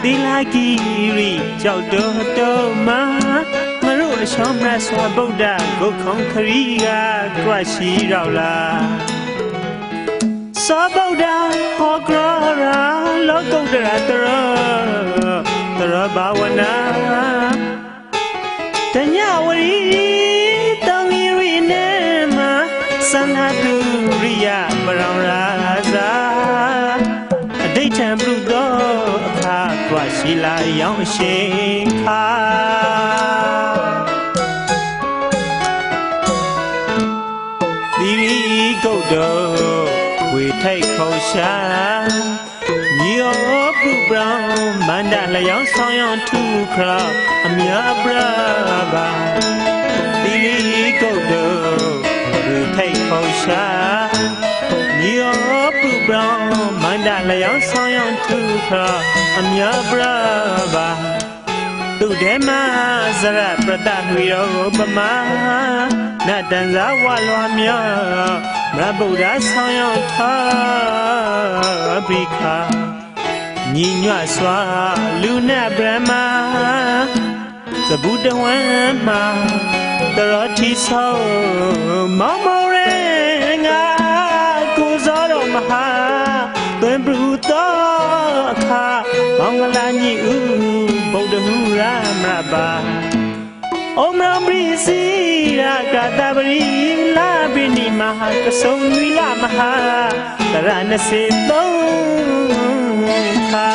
ဒသီလာဂီရီကြောက်တော်တော်မှာမတို့အရှောင်းမတ်စွာဗုဒ္ဓဂုတ်ခေါင်ခရီးကကြွရှိရောက်လာသောဗုဒ္ဓဟောကရာလောကုတ္တရာတရတရဘာဝနာတညဝရီတောင်ရီရီနေမှာသန္တာတူရိယပရောင်ရာဇာအတိတ်ထံပြုသောအခါကွာ ရှိလာရောင်းရှင်ခါသီရိကုတ်တော်ဝေထိုက်ခေါရှာညီယောပုပရောင်မန္တလျောင်းဆောင်ရောင်းထုခရအမြပရပါသီရိကုတ်တော်ဝေထိုက်ခေါရှာမြေယော ပုပရောင်မန္တလျောင်းဆောင်ရောင်းထုခရအမြပရပါသူတေမဇရပရတဝီရောပမာနတန်ဇာဝလွာမြောမရဗုဒ္ဓဆောင်ရောင်းထားဘိခာညီညွတ်စွာလူနဲ့ဗြဟ္မာသဗုဒ္ဓဝံမှာတရောတိဆောမောင်မောရဲငါကိုစောတော်မ ဟာသွင်ပရူတော်အခါမောင်္ဂလာညီဥဗုဒ္ဓဟူရမပါ Om Ramri Sira Katabri La Bini Maha Kasong Nila Maha Tarana Se Tong Kha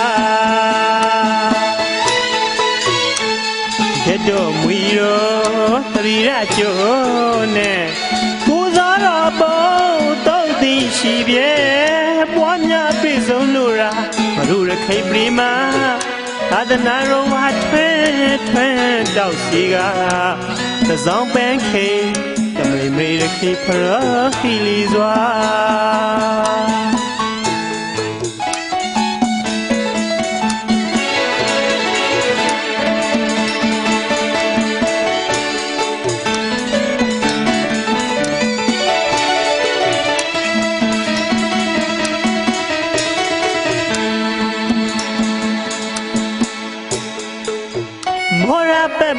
Kedo Muiro Trira Jo Ne Ku Zara Bo Tau Ti Shi Bie Bwa Nya Pi Song Lu Ra Maru Ra Khai Pri Ma သာသနာတော်မှာထွန်းထွန်းတောက်စီကသစောင်းပန်းခေတမေမေရခေဖရခီလီစွာ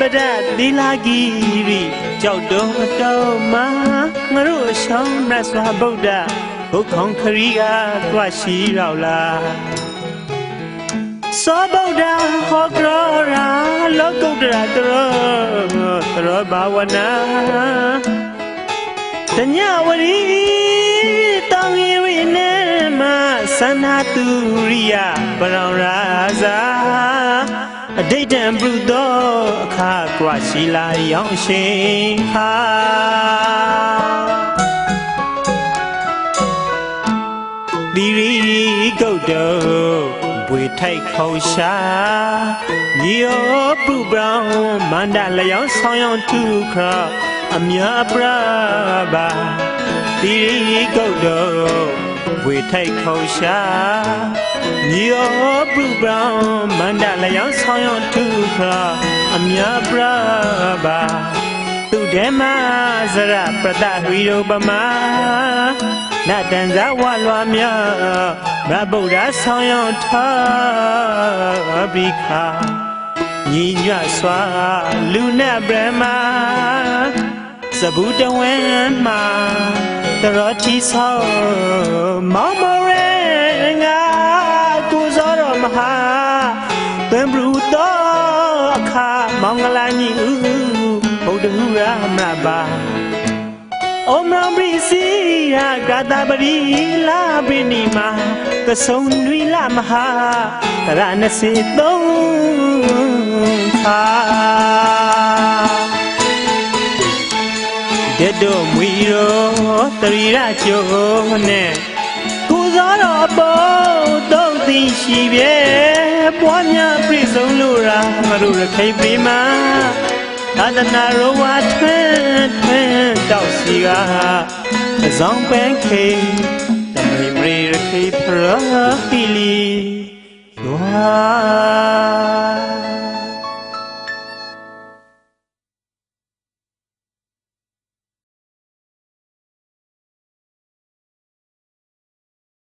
ရပပဒသီလာဂီရီကြောက်တော်တော်မှာငါတို့အရှောင်းမြတ်စွာဘုရားဘုခေါင်ခရီးကတွားရှိရောက်လာသောဗုဒ္ဓဟောကရာလောကုတ္တရာတရတရဘာဝနာတညဝရီတောင်ရီရီနေမှာသန္နာတူရိယပရောင်ရာဇာ အတိတ်တံပြုသောအခါကွာရှိလာရောင်းရှင်ခါသီရိကုတ်တော်ဘွေထိုက်ခေါရှာညီယောပုပရောင်မန္တလျောင်းဆောင်ရောင်းထုခရအမြပရပါသီရိကုတ်တော်ဝေထိုက်ခေါရှာ ညီယောပုပရောင်မန္တလျောင်းဆောင်ရောင်းထုခရအမြပရပါသူတေမဇရပတဝီရောပမာနတန်ဇဝလွာမြမဗုဒ္ဓဆောင်ရောင်းထားဘိခာညီညွတ်စွာလူနဲ့ဗြဟ္မာသဗုဒ္ဓဝံမှာတရောတိဆောမောင်မောရဲ မောင်္ဂလာညီဥဘုဒ္ဓဟူရမပါ Om Ramri Sira Katabri La Bini Ma Kasong Nui La Maha Tarana Se Tong Kha Dedo Muiro Tarira Jo Ne ကိုစားတော်ပေါ်တော့ သိရှိပြေပွားများပြည့်စုံလို့ရာငါတို့ရခိုင်ပြည်မှာသာသနာတော်ဝါထွန်းထွန်းတောက်စီကအဆောင်ပန်းခေတမိမရီရခိဖရဟီလီရွာ